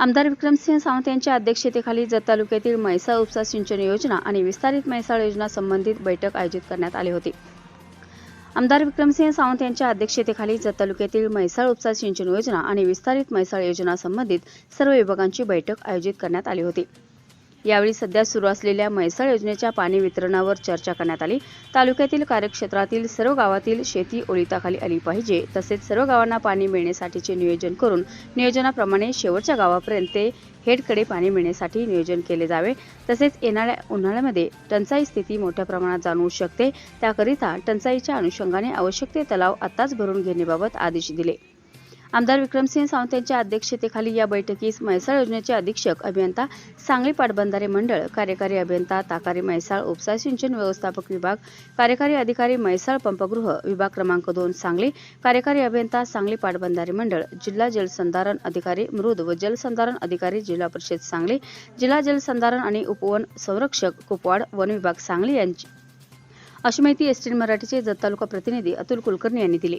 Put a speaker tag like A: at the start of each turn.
A: आमदार विक्रमसिंह सावंत यांच्या अध्यक्षतेखाली जत तालुक्यातील म्हैसाळ उपसा सिंचन योजना आणि विस्तारित म्हैसाळ योजना संबंधित बैठक आयोजित करण्यात आली होती. आमदार विक्रमसिंह सावंत यांच्या अध्यक्षतेखाली जत तालुक्यातील म्हैसाळ उपसा सिंचन योजना आणि विस्तारित म्हैसाळ योजना संबंधित सर्व विभागांची बैठक आयोजित करण्यात आली होती. यावेळी सध्या सुरू असलेल्या म्हैसाळ योजनेच्या पाणी वितरणावर चर्चा करण्यात आली. तालुक्यातील कार्यक्षेत्रातील सर्व गावातील शेती ओलिताखाली आली पाहिजे. तसेच सर्व गावांना पाणी मिळण्यासाठीचे नियोजन करून नियोजनाप्रमाणे शेवटच्या गावापर्यंत ते हेडकडे पाणी मिळण्यासाठी नियोजन केले जावे. तसेच येणाऱ्या उन्हाळ्यामध्ये टंचाई स्थिती मोठ्या प्रमाणात जाणवू शकते. त्याकरिता टंचाईच्या अनुषंगाने आवश्यक ते तलाव आताच भरून घेण्याबाबत आदेश दिले. आमदार विक्रमसिंह सावंत यांच्या अध्यक्षतेखाली या बैठकीस म्हैसाळ योजनेचे अधीक्षक अभियंता सांगली पाटबंधारे मंडळ कार्यकारी अभियंता ताकारी म्हैसाळ उपसा सिंचन व्यवस्थापक विभाग कार्यकारी अधिकारी म्हैसाळ पंपगृह विभाग क्रमांक दोन सांगली कार्यकारी अभियंता सांगली पाटबंधारे मंडळ जिल्हा जलसंधारण अधिकारी मृद व जलसंधारण अधिकारी जिल्हा परिषद सांगली जिल्हा जलसंधारण आणि उपवन संरक्षक कुपवाड वन विभाग सांगली यांची अशी माहिती एसटी मराठीचे जत तालुका प्रतिनिधी अतुल कुलकर्णी यांनी दिली.